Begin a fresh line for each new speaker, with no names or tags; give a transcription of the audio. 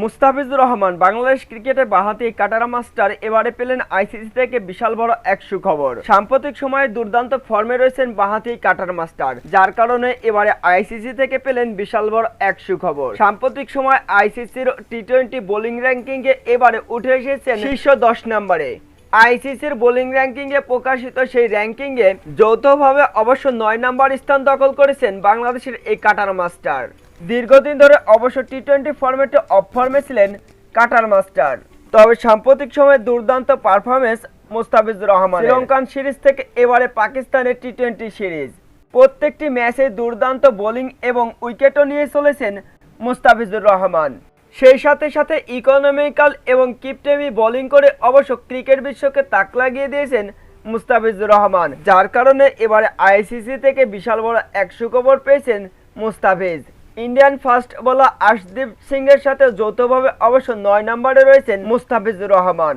মুস্তাফিজুর রহমান বাংলাদেশ ক্রিকেটে বাহাতি কাটারা মাস্টার এবারে পেলেন আইসিসি থেকে বিশাল বড় এক সুখবর। সাম্প্রতিক সময়ে দুর্দান্ত ফর্মে রয়েছেন বাহাতি কাটার মাস্টার, যার কারণে এবারে আইসিসি থেকে পেলেন বিশাল বড় এক সুখবর। সাম্প্রতিক সময় আইসিসির টি টোয়েন্টি বোলিং র্যাঙ্কিংয়ে এবারে উঠে এসেছেন শীর্ষ দশ নম্বরে। আইসিসির বোলিং র্যাঙ্কিংয়ে প্রকাশিত সেই র্যাঙ্কিংয়ে যৌথভাবে অবশ্য নয় নম্বর স্থান দখল করেছেন বাংলাদেশের এই কাটার মাস্টার। দীর্ঘদিন ধরে অবশ্য টি টোয়েন্টি ফর্মেটে অফ ফর্মে ছিলেন কাটার মাস্টার। তবে সাম্প্রতিক সময়ে দুর্দান্ত performance Mustafizur Rahman Sri Lankan series থেকে এবারে পাকিস্তানের টি টোয়েন্টি সিরিজ প্রত্যেকটি ম্যাচে দুর্দান্ত বোলিং এবং উইকেটও নিয়ে চলেছেন মুস্তাফিজুর রহমান। সেই সাথে সাথে ইকোনমিক্যাল এবং কিপটেমি বোলিং করে অবশ্য ক্রিকেট বিশ্বকে তাক লাগিয়ে দিয়েছেন মুস্তাফিজুর রহমান। যার কারণে এবারে আইসিসি থেকে বিশাল বড় এক সুখবর পেয়েছেন Mustafiz. Indian fast bowler Arshdeep এর সাথে যৌথভাবে অবশ্য নয় নম্বরে রয়েছেন মুস্তাফিজুর রহমান।